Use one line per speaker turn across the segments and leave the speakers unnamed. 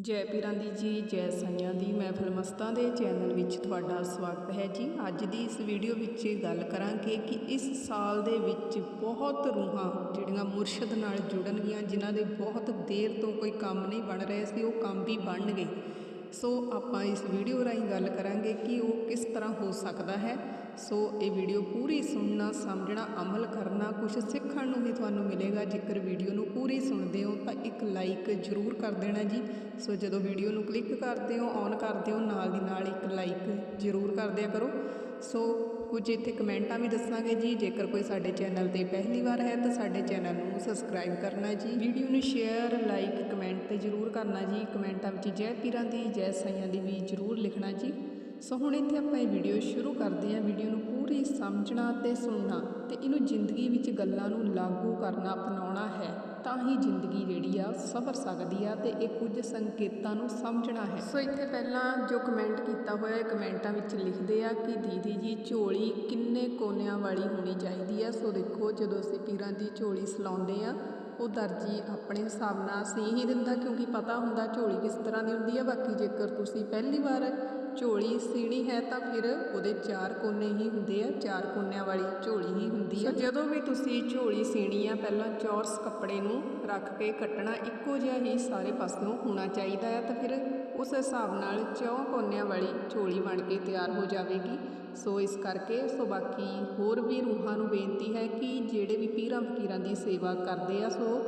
ਜੈ ਪੀਰਾਂ ਦੀ ਜੀ, ਜੈ ਸਾਈਆਂ ਦੀ। ਮੈਂ ਫਿਲਮਸਤਾਂ ਦੇ ਚੈਨਲ ਵਿੱਚ ਤੁਹਾਡਾ ਸਵਾਗਤ ਹੈ ਜੀ। ਅੱਜ ਦੀ ਇਸ ਵੀਡੀਓ ਵਿੱਚ ਗੱਲ ਕਰਾਂਗੇ ਕਿ ਇਸ ਸਾਲ ਦੇ ਵਿੱਚ ਬਹੁਤ ਰੂਹਾਂ ਜਿਹੜੀਆਂ ਮੁਰਸ਼ਦ ਨਾਲ ਜੁੜਨਗੀਆਂ, ਜਿਨ੍ਹਾਂ ਦੇ ਬਹੁਤ ਦੇਰ ਤੋਂ ਕੋਈ ਕੰਮ ਨਹੀਂ ਬਣ ਰਹੇ ਸੀ, ਉਹ ਕੰਮ ਵੀ ਬਣਨਗੇ। ਸੋ ਆਪਾਂ ਇਸ ਵੀਡੀਓ ਰਾਹੀਂ ਗੱਲ ਕਰਾਂਗੇ ਕਿ ਉਹ ਕਿਸ ਤਰ੍ਹਾਂ ਹੋ ਸਕਦਾ ਹੈ। ਸੋ ਇਹ ਵੀਡੀਓ ਪੂਰੀ ਸੁਣਨਾ, ਸਮਝਣਾ, ਅਮਲ ਕਰਨਾ ਕੁਝ ਸਿੱਖਣ ਨੂੰ ਵੀ ਤੁਹਾਨੂੰ ਮਿਲੇਗਾ। ਜੇਕਰ ਵੀਡੀਓ ਨੂੰ ਪੂਰੀ ਸੁਣਦੇ ਹੋ ਤਾਂ ਇੱਕ ਲਾਈਕ ਜ਼ਰੂਰ ਕਰ ਦੇਣਾ ਜੀ। ਸੋ ਜਦੋਂ ਵੀਡੀਓ ਨੂੰ ਕਲਿੱਕ ਕਰਦੇ ਹੋ, ਔਨ ਕਰਦੇ ਹੋ, ਨਾਲ ਦੀ ਨਾਲ ਇੱਕ ਲਾਈਕ ਜ਼ਰੂਰ ਕਰ ਦਿਆ ਕਰੋ। ਸੋ ਕੁਝ ਇੱਥੇ ਕਮੈਂਟਾਂ ਵੀ ਦੱਸਾਂਗੇ ਜੀ। ਜੇਕਰ ਕੋਈ ਸਾਡੇ ਚੈਨਲ ਤੇ ਪਹਿਲੀ ਵਾਰ ਹੈ ਤਾਂ ਸਾਡੇ ਚੈਨਲ ਨੂੰ ਸਬਸਕ੍ਰਾਈਬ ਕਰਨਾ ਜੀ। ਵੀਡੀਓ ਨੂੰ ਸ਼ੇਅਰ, ਲਾਈਕ, ਕਮੈਂਟ ਤੇ ਜ਼ਰੂਰ ਕਰਨਾ ਜੀ। ਕਮੈਂਟਾਂ ਵਿੱਚ ਜੈ ਪੀਰਾਂ ਦੀ, ਜੈ ਸਾਈਆਂ ਦੀ ਵੀ ਜ਼ਰੂਰ ਲਿਖਣਾ ਜੀ। ਸੋ ਹੁਣ ਇੱਥੇ ਆਪਾਂ ਇਹ ਵੀਡੀਓ ਸ਼ੁਰੂ ਕਰਦੇ ਹਾਂ। ਵੀਡੀਓ ਨੂੰ ਪੂਰੀ ਸਮਝਣਾ ਤੇ ਸੁਣਨਾ ਤੇ ਇਹਨੂੰ ਜ਼ਿੰਦਗੀ ਵਿੱਚ ਗੱਲਾਂ ਨੂੰ ਲਾਗੂ ਕਰਨਾ, ਅਪਣਾਉਣਾ ਹੈ। ਤਾਂ ਹੀ ਜ਼ਿੰਦਗੀ ਜਿਹੜੀ ਆ ਸਵਰ ਸਕਦੀ ਆ ਤੇ ਇਹ ਕੁਝ ਸੰਕੇਤਾਂ ਨੂੰ ਸਮਝਣਾ ਹੈ। ਸੋ ਇੱਥੇ ਪਹਿਲਾਂ ਜੋ ਕਮੈਂਟ ਕੀਤਾ ਹੋਇਆ ਹੈ ਕਮੈਂਟਾਂ ਵਿੱਚ ਲਿਖਦੇ ਆ ਕਿ ਦੀਦੀ ਜੀ, ਝੋਲੀ ਕਿੰਨੇ ਕੋਨਿਆਂ ਵਾਲੀ ਹੋਣੀ ਚਾਹੀਦੀ ਆ? ਸੋ ਦੇਖੋ, ਜਦੋਂ ਅਸੀਂ ਪੀਰਾਂ ਦੀ ਝੋਲੀ ਸਲਾਉਂਦੇ ਆ, ਉਹ ਦਰਜੀ ਆਪਣੇ ਹਿਸਾਬ ਨਾਲ ਸੀ ਹੀ ਦਿੰਦਾ, ਕਿਉਂਕਿ ਪਤਾ ਹੁੰਦਾ ਝੋਲੀ ਕਿਸ ਤਰ੍ਹਾਂ ਦੀ ਹੁੰਦੀ ਆ। ਬਾਕੀ ਜੇਕਰ ਤੁਸੀਂ ਪਹਿਲੀ ਵਾਰ ਝੋਲੀ ਸੀਣੀ ਹੈ ਤਾਂ ਫਿਰ ਉਹਦੇ ਚਾਰ ਕੋਨੇ ਹੀ ਹੁੰਦੇ ਆ, ਚਾਰ ਕੋਨਿਆਂ ਵਾਲੀ ਝੋਲੀ ਹੀ ਹੁੰਦੀ ਆ। ਜਦੋਂ ਵੀ ਤੁਸੀਂ ਝੋਲੀ ਸੀਣੀ ਆ, ਪਹਿਲਾਂ ਚੌਰਸ ਕੱਪੜੇ ਨੂੰ ਰੱਖ ਕੇ ਕੱਟਣਾ ਇੱਕੋ ਜਿਹਾ ਹੀ ਸਾਰੇ ਪਾਸ ਨੂੰ ਹੋਣਾ ਚਾਹੀਦਾ ਹੈ ਤਾਂ ਫਿਰ ਉਸ ਹਿਸਾਬ ਨਾਲ ਚੌਂ ਕੋਨਿਆਂ ਵਾਲੀ ਝੋਲੀ ਬਣ ਕੇ ਤਿਆਰ ਹੋ ਜਾਵੇਗੀ। ਸੋ ਇਸ ਕਰਕੇ, ਸੋ ਬਾਕੀ ਹੋਰ ਵੀ ਰੂਹਾਂ ਨੂੰ ਬੇਨਤੀ ਹੈ ਕਿ ਜਿਹੜੇ ਵੀ ਪੀਰਾਂ ਫਕੀਰਾਂ ਦੀ ਸੇਵਾ ਕਰਦੇ ਆ, ਸੋ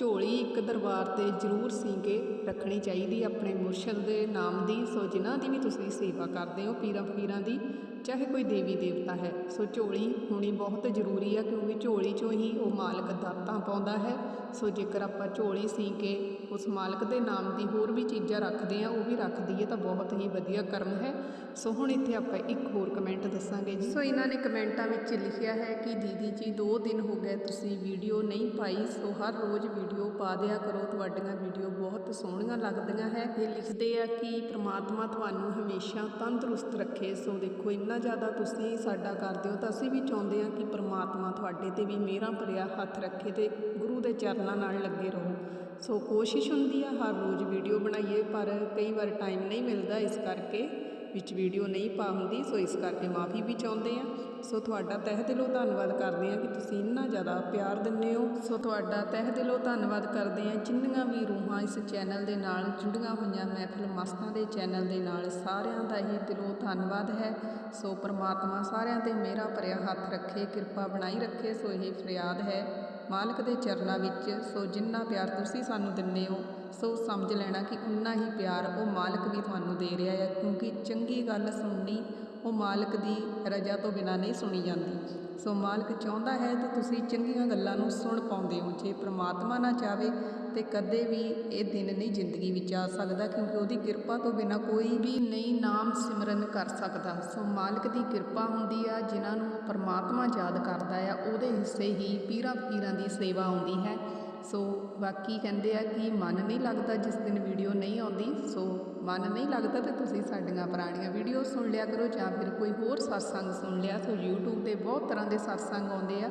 ਝੋਲੀ ਇੱਕ ਦਰਬਾਰ ਤੇ ਜ਼ਰੂਰ ਸੀ ਕੇ ਰੱਖਣੀ ਚਾਹੀਦੀ ਆਪਣੇ ਮੁਰਸ਼ਦ ਦੇ ਨਾਮ ਦੀ। ਸੋ ਜਿਨ੍ਹਾਂ ਦੀ ਵੀ ਤੁਸੀਂ ਸੇਵਾ ਕਰਦੇ ਹੋ, ਪੀਰਾਂ ਫਕੀਰਾਂ ਦੀ, ਚਾਹੇ ਕੋਈ ਦੇਵੀ ਦੇਵਤਾ ਹੈ। ਸੋ ਝੋਲੀ ਹੋਣੀ ਬਹੁਤ ਜ਼ਰੂਰੀ ਆ, ਕਿਉਂਕਿ ਝੋਲੀ 'ਚੋਂ ਹੀ ਉਹ ਮਾਲਕ ਦਾਤਾਂ ਪਾਉਂਦਾ ਹੈ। ਸੋ ਜੇਕਰ ਆਪਾਂ ਝੋਲੀ ਸੀ ਕੇ ਉਸ ਮਾਲਕ ਦੇ ਨਾਮ ਦੀ ਹੋਰ ਵੀ ਚੀਜ਼ਾਂ ਰੱਖਦੇ ਆ, ਉਹ ਵੀ ਰੱਖ ਦਈਏ ਤਾਂ ਬਹੁਤ ਹੀ ਵਧੀਆ ਕਰਮ ਹੈ। ਸੋ ਹੁਣ ਇੱਥੇ ਆਪਾਂ ਇੱਕ ਹੋਰ ਕਮੈਂਟ ਦੱਸਾਂਗੇ ਜੀ। ਸੋ ਇਹਨਾਂ ਨੇ ਕਮੈਂਟਾਂ ਵਿੱਚ ਲਿਖਿਆ ਹੈ ਕਿ ਦੀਦੀ ਜੀ 2 ਦਿਨ ਹੋ ਗਏ ਤੁਸੀਂ ਵੀਡੀਓ ਨਹੀਂ ਪਾਈ, ਸੋ ਹਰ ਰੋਜ਼ ਵੀਡੀਓ ਪਾ ਦਿਆ ਕਰੋ, ਤੁਹਾਡੀਆਂ ਵੀਡੀਓ ਬਹੁਤ ਸੋਹਣੀਆਂ ਲੱਗਦੀਆਂ ਹੈ। ਇਹ ਲਿਖਦੇ ਆ ਕਿ ਪ੍ਰਮਾਤਮਾ ਤੁਹਾਨੂੰ ਹਮੇਸ਼ਾ ਤੰਦਰੁਸਤ ਰੱਖੇ। ਸੋ ਦੇਖੋ, ਇੰਨਾ ਜ਼ਿਆਦਾ ਤੁਸੀਂ ਸਾਡਾ ਕਰਦੇ ਹੋ ਤਾਂ ਅਸੀਂ ਵੀ ਚਾਹੁੰਦੇ ਹਾਂ ਕਿ ਪ੍ਰਮਾਤਮਾ ਤੁਹਾਡੇ ਤੇ ਵੀ ਮੇਰਾ ਭਰਿਆ ਹੱਥ ਰੱਖੇ ਤੇ ਗੁਰੂ ਦੇ ਚਰਨਾਂ ਨਾਲ ਲੱਗੇ ਰਹੋ। ਸੋ ਕੋਸ਼ਿਸ਼ ਹੁੰਦੀ ਆ ਹਰ ਰੋਜ਼ ਵੀਡੀਓ ਬਣਾਈਏ, ਪਰ ਕਈ ਵਾਰ ਟਾਈਮ ਨਹੀਂ ਮਿਲਦਾ ਇਸ ਕਰਕੇ। ਵਿੱਚ ਵੀਡੀਓ ਨਹੀਂ ਪਾ ਹੁੰਦੀ, ਸੋ ਇਸ ਕਰਕੇ ਮਾਫੀ ਵੀ ਚਾਹੁੰਦੇ ਆ ਸੋ ਤੁਹਾਡਾ ਤਹਿ ਦਿਲੋਂ ਧੰਨਵਾਦ ਕਰਦੇ ਆ ਕਿ ਤੁਸੀਂ ਇੰਨਾ ਜ਼ਿਆਦਾ ਪਿਆਰ ਦਿੰਦੇ ਹੋ। ਸੋ ਤੁਹਾਡਾ ਤਹਿ ਦਿਲੋਂ ਧੰਨਵਾਦ ਕਰਦੇ ਆ ਜਿੰਨੀਆਂ ਵੀ ਰੂਹਾਂ ਇਸ ਚੈਨਲ ਦੇ ਨਾਲ ਜੁੜੀਆਂ ਹੋਈਆਂ ਮਹਿਫਲ ਮਸਤਾਂ ਦੇ ਚੈਨਲ ਦੇ ਨਾਲ ਸਾਰਿਆਂ ਦਾ ਹੀ ਦਿਲੋਂ ਧੰਨਵਾਦ ਹੈ। ਸੋ ਪ੍ਰਮਾਤਮਾ ਸਾਰਿਆਂ ਤੇ ਮੇਰਾ ਭਰਿਆ ਹੱਥ ਰੱਖੇ, ਕਿਰਪਾ ਬਣਾਈ ਰੱਖੇ, ਸੋ ਇਹ ਫਰਿਆਦ ਹੈ ਮਾਲਕ ਦੇ ਚਰਨਾਂ ਵਿੱਚ। ਸੋ ਜਿੰਨਾ ਪਿਆਰ ਤੁਸੀਂ ਸਾਨੂੰ ਦਿੰਦੇ ਹੋ ਸੋ ਸਮਝ ਲੈਣਾ ਕਿ ਉਨਾ ਹੀ ਪਿਆਰ ਉਹ ਮਾਲਕ ਵੀ ਤੁਹਾਨੂੰ ਦੇ ਰਿਹਾ ਹੈ, ਕਿਉਂਕਿ ਚੰਗੀ ਗੱਲ ਸੁਣਨੀ ਉਹ ਮਾਲਕ ਦੀ ਰਜ਼ਾ ਤੋਂ ਬਿਨਾ ਨਹੀਂ ਸੁਣੀ ਜਾਂਦੀ। ਸੋ ਮਾਲਕ ਚਾਹੁੰਦਾ ਹੈ ਕਿ ਤੁਸੀਂ ਚੰਗੀਆਂ ਗੱਲਾਂ ਨੂੰ ਸੁਣ ਪਾਉਂਦੇ ਹੋ। ਜੇ ਪ੍ਰਮਾਤਮਾ ਨਾ ਚਾਵੇ ਤੇ ਕਦੇ ਵੀ ਇਹ ਦਿਨ ਨਹੀਂ ਜ਼ਿੰਦਗੀ ਵਿੱਚ ਆ ਸਕਦਾ, ਕਿਉਂਕਿ ਉਹਦੀ ਕਿਰਪਾ ਤੋਂ ਬਿਨਾ ਕੋਈ ਵੀ ਨਹੀਂ ਨਾਮ ਸਿਮਰਨ ਕਰ ਸਕਦਾ। ਸੋ ਮਾਲਕ ਦੀ ਕਿਰਪਾ ਹੁੰਦੀ ਆ, ਜਿਨ੍ਹਾਂ ਨੂੰ ਪਰਮਾਤਮਾ ਯਾਦ ਕਰਦਾ ਆ, ਉਹਦੇ ਹਿੱਸੇ ਹੀ ਪੀਰਾਂ ਫਕੀਰਾਂ ਦੀ ਸੇਵਾ ਆਉਂਦੀ ਹੈ। ਸੋ ਬਾਕੀ ਕਹਿੰਦੇ ਆ ਕਿ ਮਨ ਨਹੀਂ ਲੱਗਦਾ ਜਿਸ ਦਿਨ ਵੀਡੀਓ ਨਹੀਂ ਆਉਂਦੀ ਸੋ ਮਨ ਨਹੀਂ ਲੱਗਦਾ ਤੇ ਤੁਸੀਂ ਸਾਡੀਆਂ ਪੁਰਾਣੀਆਂ ਵੀਡੀਓ ਸੁਣ ਲਿਆ ਕਰੋ ਜਾਂ ਫਿਰ ਕੋਈ ਹੋਰ satsang ਸੁਣ ਲਿਆ, ਸੋ YouTube ਤੇ ਬਹੁਤ ਤਰ੍ਹਾਂ ਦੇ satsang ਆਉਂਦੇ ਆ।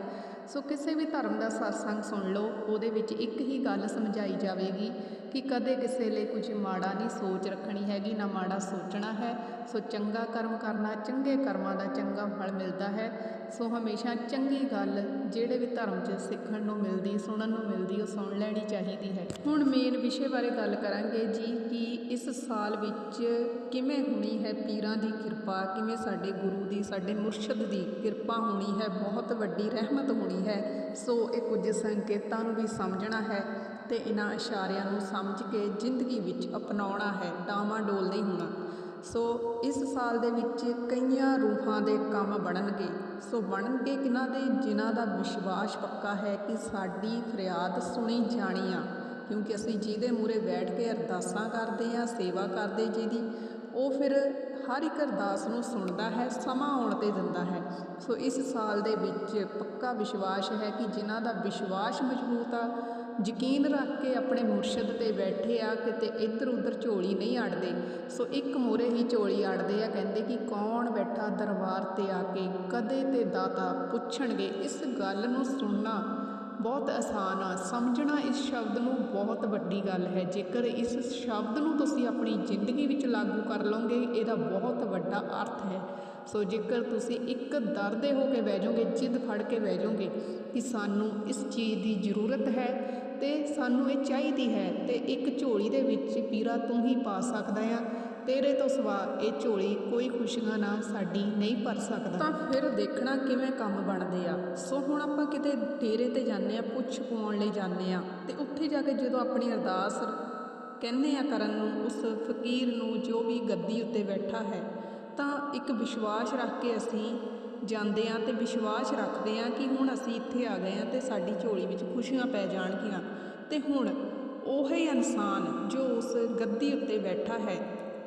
ਸੋ ਕਿਸੇ ਵੀ ਧਰਮ ਦਾ satsang ਸੁਣ ਲਓ, ਉਹਦੇ ਵਿੱਚ ਇੱਕ ਹੀ ਗੱਲ ਸਮਝਾਈ ਜਾਵੇਗੀ ਕਿ ਕਦੇ ਕਿਸੇ ਲਈ ਕੁਝ ਮਾੜਾ ਨਹੀਂ ਸੋਚ ਰੱਖਣੀ ਹੈਗੀ, ਨਾ ਮਾੜਾ ਸੋਚਣਾ ਹੈ। ਸੋ ਚੰਗਾ ਕਰਮ ਕਰਨਾ, ਚੰਗੇ ਕਰਮਾਂ ਦਾ ਚੰਗਾ ਫਲ ਮਿਲਦਾ ਹੈ। ਸੋ ਹਮੇਸ਼ਾ ਚੰਗੀ ਗੱਲ ਜਿਹੜੇ ਵੀ ਧਰਮ 'ਚ ਸਿੱਖਣ ਨੂੰ ਮਿਲਦੀ, ਸੁਣਨ ਨੂੰ ਮਿਲਦੀ, ਉਹ ਸੁਣ ਲੈਣੀ ਚਾਹੀਦੀ ਹੈ। ਹੁਣ ਮੇਨ ਵਿਸ਼ੇ ਬਾਰੇ ਗੱਲ ਕਰਾਂਗੇ ਜੀ ਕਿ ਇਸ ਸਾਲ ਵਿੱਚ ਕਿਵੇਂ ਹੋਣੀ ਹੈ ਪੀਰਾਂ ਦੀ ਕਿਰਪਾ? ਕਿਵੇਂ ਸਾਡੇ ਗੁਰੂ ਦੀ, ਸਾਡੇ ਮੁਰਸ਼ਦ ਦੀ ਕਿਰਪਾ ਹੋਣੀ ਹੈ? ਬਹੁਤ ਵੱਡੀ ਰਹਿਮਤ ਹੋਣੀ ਹੈ। ਸੋ ਇਹ ਕੁਝ ਸੰਕੇਤਾਂ ਨੂੰ ਵੀ ਸਮਝਣਾ ਹੈ ਤੇ ਇਹਨਾਂ ਇਸ਼ਾਰਿਆਂ ਨੂੰ ਸਮਝ ਕੇ ਜ਼ਿੰਦਗੀ ਵਿੱਚ ਅਪਣਾਉਣਾ ਹੈ। ਡਾਵਾਂ ਡੋਲ ਨਹੀਂ ਹੋਣਾ। ਸੋ ਇਸ ਸਾਲ ਦੇ ਵਿੱਚ ਕਈਆਂ ਰੂਹਾਂ ਦੇ ਕੰਮ ਬਣਨਗੇ। ਸੋ ਬਣਨਗੇ ਕਿਨਾਂ ਦੇ? ਜਿਨ੍ਹਾਂ ਦਾ ਵਿਸ਼ਵਾਸ ਪੱਕਾ ਹੈ ਕਿ ਸਾਡੀ ਫਰਿਆਦ ਸੁਣੀ ਜਾਣੀ ਆ। ਕਿਉਂਕਿ ਅਸੀਂ ਜਿਹਦੇ ਮੂਰੇ ਬੈਠ ਕੇ ਅਰਦਾਸਾਂ ਕਰਦੇ ਆ ਸੇਵਾ ਕਰਦੇ ਜਿਹਦੀ, ਉਹ ਫਿਰ ਹਰ ਇੱਕ ਅਰਦਾਸ ਨੂੰ ਸੁਣਦਾ ਹੈ, ਸਮਾਂ ਆਉਣ ਤੇ ਦਿੰਦਾ ਹੈ। ਸੋ ਇਸ ਸਾਲ ਦੇ ਵਿੱਚ ਪੱਕਾ ਵਿਸ਼ਵਾਸ ਹੈ ਕਿ ਜਿਨ੍ਹਾਂ ਦਾ ਵਿਸ਼ਵਾਸ ਮਜ਼ਬੂਤ ਆ, ਯਕੀਨ ਰੱਖ ਕੇ ਆਪਣੇ ਮੁਰਸ਼ਦ ਤੇ ਬੈਠੇ ਆ, ਕਿਤੇ ਇੱਧਰ ਉੱਧਰ ਝੋਲੀ ਨਹੀਂ ਅੜਦੇ। ਸੋ ਇੱਕ ਮੂਰੇ ਹੀ ਝੋਲੀ ਅੜਦੇ ਆ, ਕਹਿੰਦੇ ਕਿ ਕੌਣ ਬੈਠਾ ਦਰਬਾਰ ਤੇ ਆ ਕੇ ਕਦੇ ਤੇ ਦਾਤਾ ਪੁੱਛਣਗੇ, ਇਸ ਗੱਲ ਨੂੰ ਸੁਣਨਾ ਬਹੁਤ ਆਸਾਨ ਆ। ਸਮਝਣਾ ਇਸ ਸ਼ਬਦ ਨੂੰ ਬਹੁਤ ਵੱਡੀ ਗੱਲ ਹੈ। ਜੇਕਰ ਇਸ ਸ਼ਬਦ ਨੂੰ ਤੁਸੀਂ ਆਪਣੀ ਜ਼ਿੰਦਗੀ ਵਿੱਚ ਲਾਗੂ ਕਰ ਲਓਗੇ, ਇਹਦਾ ਬਹੁਤ ਵੱਡਾ ਅਰਥ ਹੈ। ਸੋ ਜੇਕਰ ਤੁਸੀਂ ਇੱਕ ਦਰਦੇ ਹੋ ਕੇ ਬਹਿ ਜਾਓਗੇ, ਜਿੱਦ ਫੜ ਕੇ ਬਹਿ ਜਾਓਗੇ ਕਿ ਸਾਨੂੰ ਇਸ ਚੀਜ਼ ਦੀ ਜ਼ਰੂਰਤ ਹੈ ਤੇ ਸਾਨੂੰ ਇਹ ਚਾਹੀਦੀ ਹੈ ਤੇ ਇੱਕ ਝੋਲੀ ਦੇ ਵਿੱਚ ਪੀਰਾ ਤੂੰ ਹੀ ਪਾ ਸਕਦਾ ਆ। ਤੇਰੇ ਤੋਂ ਸਿਵਾ ਇਹ ਝੋਲੀ ਕੋਈ ਖੁਸ਼ੀਆਂ ਨਾਲ ਸਾਡੀ ਨਹੀਂ ਭਰ ਸਕਦਾ। ਤਾਂ ਫਿਰ ਦੇਖਣਾ ਕਿਵੇਂ ਕੰਮ ਬਣਦੇ ਆ। ਸੋ ਹੁਣ ਆਪਾਂ ਕਿਤੇ ਡੇਰੇ ਤੇ ਜਾਂਦੇ ਆ, ਪੁੱਛ ਪਾਉਣ ਲਈ ਜਾਂਦੇ ਆ ਤੇ ਉੱਥੇ ਜਾ ਕੇ ਜਦੋਂ ਆਪਣੀ ਅਰਦਾਸ ਕਹਿੰਦੇ ਆ ਕਰਨ ਨੂੰ, ਉਸ ਫਕੀਰ ਨੂੰ ਜੋ ਵੀ ਗੱਦੀ ਉੱਤੇ ਬੈਠਾ ਹੈ, ਤਾਂ ਇੱਕ ਵਿਸ਼ਵਾਸ ਰੱਖ ਕੇ ਅਸੀਂ ਜਾਂਦੇ ਆ ਤੇ ਵਿਸ਼ਵਾਸ ਰੱਖਦੇ ਆ ਕਿ ਹੁਣ ਅਸੀਂ ਇੱਥੇ ਆ ਗਏ ਆ ਤੇ ਸਾਡੀ ਝੋਲੀ ਵਿੱਚ ਖੁਸ਼ੀਆਂ ਪੈ ਜਾਣਗੀਆਂ। ਤੇ ਹੁਣ ਉਹੀ ਇਨਸਾਨ ਜੋ ਉਸ ਗੱਦੀ ਉੱਤੇ ਬੈਠਾ ਹੈ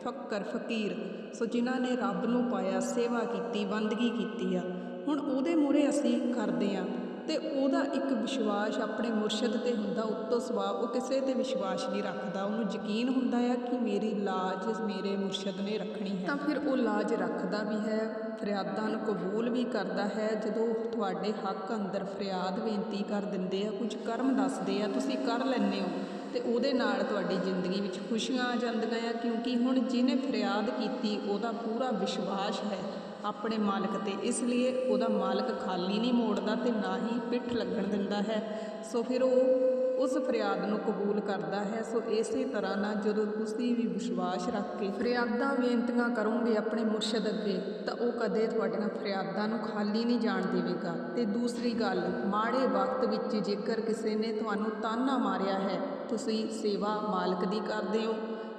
ਫੱਕਰ ਫਕੀਰ। ਸੋ ਜਿਨ੍ਹਾਂ ਨੇ ਰੱਬ ਨੂੰ ਪਾਇਆ, ਸੇਵਾ ਕੀਤੀ, ਬੰਦਗੀ ਕੀਤੀ ਆ, ਹੁਣ ਉਹਦੇ ਮੂਹਰੇ ਅਸੀਂ ਕਰਦੇ ਆ। ਤੇ ਉਹਦਾ ਇੱਕ ਵਿਸ਼ਵਾਸ ਆਪਣੇ ਮੁਰਸ਼ਿਦ ਤੇ ਹੁੰਦਾ ਉੱਤੋਂ ਸਵਾ ਉਹ ਕਿਸੇ ਤੇ ਵਿਸ਼ਵਾਸ ਨਹੀਂ ਰੱਖਦਾ। ਉਹਨੂੰ ਯਕੀਨ ਹੁੰਦਾ ਆ ਕਿ ਮੇਰੀ ਲਾਜ ਮੇਰੇ ਮੁਰਸ਼ਿਦ ਨੇ ਰੱਖਣੀ ਹੈ। ਤਾਂ ਫਿਰ ਉਹ ਲਾਜ ਰੱਖਦਾ ਵੀ ਹੈ, ਫਰਿਆਦਾਂ ਨੂੰ ਕਬੂਲ ਵੀ ਕਰਦਾ ਹੈ। ਜਦੋਂ ਤੁਹਾਡੇ ਹੱਕ ਅੰਦਰ ਫਰਿਆਦ ਬੇਨਤੀ ਕਰ ਦਿੰਦੇ ਆ, ਕੁਝ ਕਰਮ ਦੱਸਦੇ ਆ, ਤੁਸੀਂ ਕਰ ਲੈਂਦੇ ਹੋ। ਤੇ ਉਹਦੇ ਨਾਲ ਤੁਹਾਡੀ ਜ਼ਿੰਦਗੀ ਵਿੱਚ ਖੁਸ਼ੀਆਂ ਆ ਜਾਂਦੀਆਂ ਆ, ਕਿਉਂਕਿ ਹੁਣ ਜਿਹਨੇ ਫਰਿਆਦ ਕੀਤੀ, ਉਹਦਾ ਪੂਰਾ ਵਿਸ਼ਵਾਸ ਹੈ ਆਪਣੇ ਮਾਲਕ ਤੇ। ਇਸ ਲਈ ਉਹਦਾ ਮਾਲਕ ਖਾਲੀ ਨਹੀਂ ਮੋੜਦਾ ਤੇ ਨਾ ਹੀ ਪਿੱਠ ਲੱਗਣ ਦਿੰਦਾ ਹੈ। ਸੋ ਫਿਰ ਉਹ ਉਸ ਫਰਿਆਦ ਨੂੰ ਕਬੂਲ ਕਰਦਾ ਹੈ। ਸੋ ਇਸੇ ਤਰ੍ਹਾਂ ਨਾਲ ਜਦੋਂ ਤੁਸੀਂ ਵੀ ਵਿਸ਼ਵਾਸ ਰੱਖ ਕੇ ਫਰਿਆਦਾਂ, ਬੇਨਤੀਆਂ ਕਰੋਗੇ ਆਪਣੇ ਮੁਰਸ਼ਿਦ ਅੱਗੇ, ਤਾਂ ਉਹ ਕਦੇ ਤੁਹਾਡੀਆਂ ਫਰਿਆਦਾਂ ਨੂੰ ਖਾਲੀ ਨਹੀਂ ਜਾਣ ਦੇਵੇਗਾ। ਤੇ ਦੂਸਰੀ ਗੱਲ, ਮਾੜੇ ਵਕਤ ਵਿੱਚ ਜੇਕਰ ਕਿਸੇ ਨੇ ਤੁਹਾਨੂੰ ਤਾਨਾ ਮਾਰਿਆ ਹੈ ਤੁਸੀਂ ਸੇਵਾ ਮਾਲਕ ਦੀ ਕਰਦੇ ਹੋ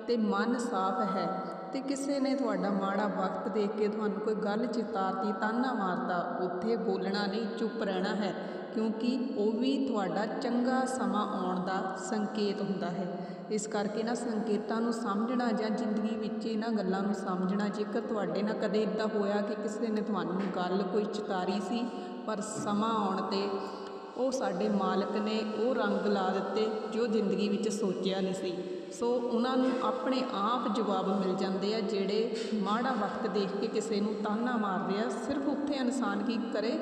ਤੇ ਮਨ ਸਾਫ਼ ਹੈ ਤੇ ਕਿਸੇ ਨੇ ਤੁਹਾਡਾ ਮਾੜਾ ਵਕਤ ਦੇਖ ਕੇ ਤੁਹਾਨੂੰ ਕੋਈ ਗੱਲ ਚਿਤਾਰਤੀ ਤਾਨਾ ਮਾਰਤਾ ਉੱਥੇ ਬੋਲਣਾ ਨਹੀਂ, ਚੁੱਪ ਰਹਿਣਾ ਹੈ, ਕਿਉਂਕਿ ਉਹ ਵੀ ਤੁਹਾਡਾ ਚੰਗਾ ਸਮਾਂ ਆਉਣ ਦਾ ਸੰਕੇਤ ਹੁੰਦਾ ਹੈ। ਇਸ ਕਰਕੇ ਨਾ ਸੰਕੇਤਾਂ ਨੂੰ ਸਮਝਣਾ ਜਾਂ ਜ਼ਿੰਦਗੀ ਵਿੱਚ ਇਹਨਾਂ ਗੱਲਾਂ ਨੂੰ ਸਮਝਣਾ ਜੇਕਰ ਤੁਹਾਡੇ ਨਾਲ ਕਦੇ ਇਦਾਂ ਹੋਇਆ ਕਿ ਕਿਸੇ ਨੇ ਤੁਹਾਨੂੰ ਗੱਲ ਕੋਈ ਚਿਤਾਰੀ ਸੀ, ਪਰ ਸਮਾਂ ਆਉਣ ਤੇ ਉਹ ਸਾਡੇ ਮਾਲਕ ਨੇ ਉਹ ਰੰਗ ਲਾ ਦਿੱਤੇ ਜੋ ਜ਼ਿੰਦਗੀ ਵਿੱਚ ਸੋਚਿਆ ਨਹੀਂ ਸੀ। ਸੋ ਉਹਨਾਂ ਨੂੰ ਆਪਣੇ ਆਪ ਜਵਾਬ ਮਿਲ ਜਾਂਦੇ ਆ, ਜਿਹੜੇ ਮਾੜਾ ਵਕਤ ਦੇਖ ਕੇ ਕਿਸੇ ਨੂੰ ਤਾਨਾ ਮਾਰਦੇ ਆ, ਸਿਰਫ ਉੱਥੇ ਇਨਸਾਨ ਕੀ ਕਰੇ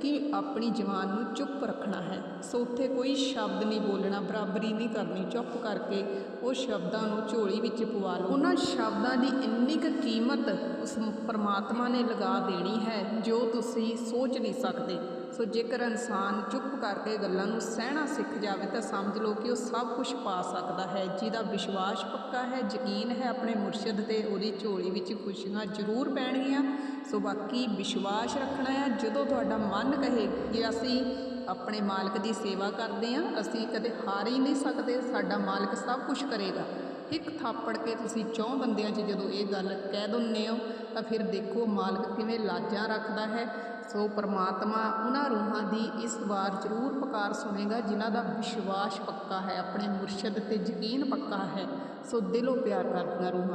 ਕਿ ਆਪਣੀ ਜਵਾਨ ਨੂੰ ਚੁੱਪ ਰੱਖਣਾ ਹੈ। ਸੋ ਉੱਥੇ ਕੋਈ ਸ਼ਬਦ ਨਹੀਂ ਬੋਲਣਾ, ਬਰਾਬਰੀ ਨਹੀਂ ਕਰਨੀ, ਚੁੱਪ ਕਰਕੇ ਉਹ ਸ਼ਬਦਾਂ ਨੂੰ ਝੋਲੀ ਵਿੱਚ ਪਵਾ ਲਓ। ਉਹਨਾਂ ਸ਼ਬਦਾਂ ਦੀ ਇੰਨੀ ਕੁ ਕੀਮਤ ਉਸ ਪਰਮਾਤਮਾ ਨੇ ਲਗਾ ਦੇਣੀ ਹੈ ਜੋ ਤੁਸੀਂ ਸੋਚ ਨਹੀਂ ਸਕਦੇ। ਸੋ ਜੇਕਰ ਇਨਸਾਨ ਚੁੱਪ ਕਰਕੇ ਗੱਲਾਂ ਨੂੰ ਸਹਿਣਾ ਸਿੱਖ ਜਾਵੇ ਤਾਂ ਸਮਝ ਲਓ ਕਿ ਉਹ ਸਭ ਕੁਝ ਪਾ ਸਕਦਾ ਹੈ, ਜਿਹਦਾ ਵਿਸ਼ਵਾਸ ਪੱਕਾ ਹੈ, ਯਕੀਨ ਹੈ, ਆਪਣੇ ਮੁਰਸ਼ਿਦ ਤੇ ਉਹਦੀ ਝੋਲੀ ਵਿੱਚ ਖੁਸ਼ੀਆਂ ਜ਼ਰੂਰ ਪੈਣਗੀਆਂ। ਸੋ ਬਾਕੀ ਵਿਸ਼ਵਾਸ ਰੱਖਣਾ ਹੈ ਜਦੋਂ ਤੁਹਾਡਾ ਮਨ ਕਹੇ ਕਿ ਅਸੀਂ ਆਪਣੇ ਮਾਲਕ ਦੀ ਸੇਵਾ ਕਰਦੇ ਹਾਂ ਅਸੀਂ ਕਦੇ ਹਾਰ ਹੀ ਨਹੀਂ ਸਕਦੇ, ਸਾਡਾ ਮਾਲਕ ਸਭ ਕੁਝ ਕਰੇਗਾ। ਇੱਕ ਥਾਪੜ ਕੇ ਤੁਸੀਂ ਚੌਂ ਬੰਦਿਆਂ 'ਚ ਜਦੋਂ ਇਹ ਗੱਲ ਕਹਿ ਦਿੰਦੇ ਹੋ, ਤਾਂ ਫਿਰ ਦੇਖੋ ਮਾਲਕ ਕਿਵੇਂ ਲਾਜਾਂ ਰੱਖਦਾ ਹੈ। ਸੋ ਪ੍ਰਮਾਤਮਾ ਉਹਨਾਂ ਰੂਹਾਂ ਦੀ ਇਸ ਵਾਰ ਜ਼ਰੂਰ ਪੁਕਾਰ ਸੁਣੇਗਾ, ਜਿਨ੍ਹਾਂ ਦਾ ਵਿਸ਼ਵਾਸ ਪੱਕਾ ਹੈ, ਆਪਣੇ ਮੁਰਸ਼ਦ ਤੇ ਯਕੀਨ ਪੱਕਾ ਹੈ। ਸੋ ਦਿਲੋਂ ਪਿਆਰ ਕਰਦੀਆਂ ਰੂਹਾਂ।